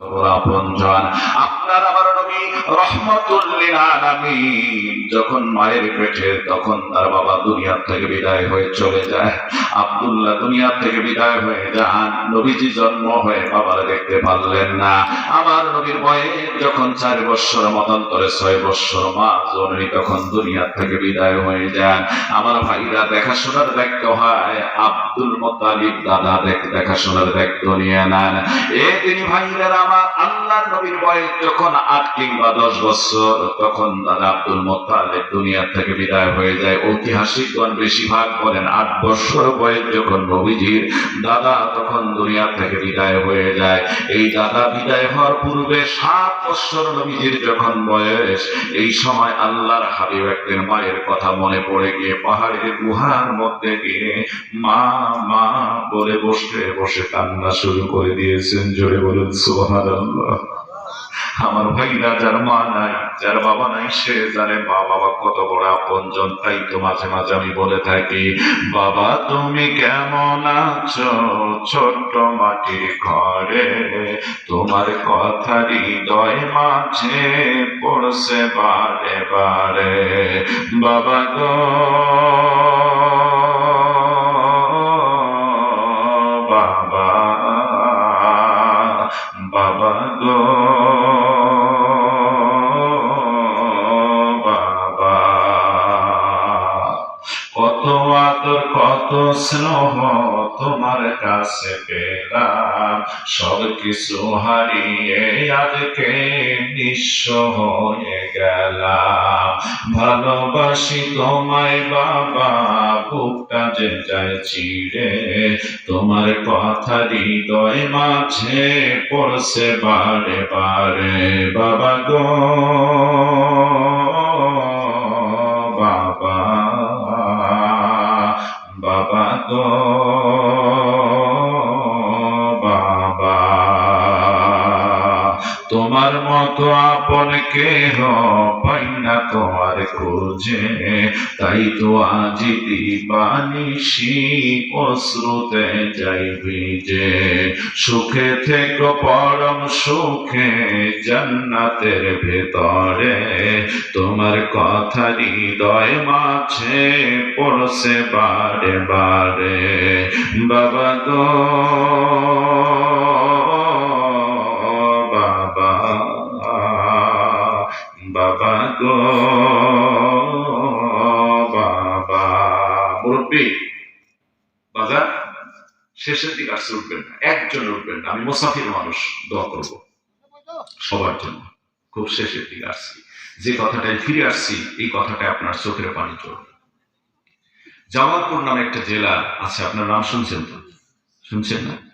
আপনার আমার নবী রহমতুল্লিল আলামিন। যখন মায়ের পেটে, তখন তার বাবা দুনিয়া থেকে বিদায় হয়ে চলে যায়। আব্দুল্লাহ দুনিয়া থেকে বিদায় হয়ে যান। নবীজি জন্ম হয়ে বাবার দেখতে পারলেন না। আমার নবীর বয়স যখন চার বৎসর মতান্তরে ছয় বৎসর মা জননী তখন দুনিয়া থেকে বিদায় হয়ে যান। আমার ভাইরা দেখাশোনার দায়িত্ব হয়। আব্দুল মোতালিব দাদা দেখ দেখাশোনার দায়িত্ব নিয়ে নেন। এ তিনি ভাইরা আমার আল্লাহ নবীর বয়স যখন আট কিংবা দশ বছর তখন দাদা আব্দুল মোত্তালেব দুনিয়া থেকে বিদায় হয়ে যায়। ঐতিহাসিকগণ বেশিরভাগ বলেন, আট বছর বয়স যখন নবীজির দাদা তখন দুনিয়া থেকে বিদায় হয়ে যায়। এই দাদা বিদায় হওয়ার পূর্বে সাত বছর নবীজির যখন বয়স, এই সময় আল্লাহর হাবিব একদিন মায়ের কথা মনে পড়ে গিয়ে পাহাড়ের গুহার মধ্যে গিয়ে মা মা বলে বসে বসে কান্না শুরু করে দিয়েছেন। জোরে বলুন, সুবহানাল্লাহ। আমার ভাইরা যার মা নাই, যার বাবা নাই, সে জানে মা বাবা কত বড় আপনজন। তাই তো মাঝে মাঝে আমি বলে থাকি, বাবা, তুমি কেমন আছো? ছোট্ট মাটির ঘরে তোমার কথা হৃদয় মাঝে পড়ছে বারে বারে। বাবা গো, বাবা বাবা গো। কত আদর কত স্নেহ তোমার কাছে পেলাম সব কিছু হারিয়ে আজকে নিঃস্ব হয়ে গেলাম। ভালোবাসি তোমায় বাবা, বুকটা যে যায় চিড়ে। তোমার কথা হৃদয় মাঝে পড়ছে বারে বারে। বাবা গো, বাবা। বাবা তোমার মতো আপন কেহ পাই না তোমার খোঁজে। তাই তো আজ দিবানিসি অশ্রুতে যাই ভিজে। সুখে থেকে পরম সুখে জান্নাতের ভেতরে। তোমার কথা হৃদয় মাঝে পড়ছে বারে বারে। বাবা গো মুরব্বী, বাজার, শেষের দিকে উঠবেন না, একজন উঠবেন না। আমি মোসাফির মানুষ, দোয়া করব সবার জন্য। খুব শেষের দিকে আসছি। যে কথাটায় ফিরে আসছি, এই কথাটায় আপনার চোখের পানি চলবে জামালপুর নামে একটা জেলা আছে, আপনার নাম শুনছেন তো? শুনছেন না?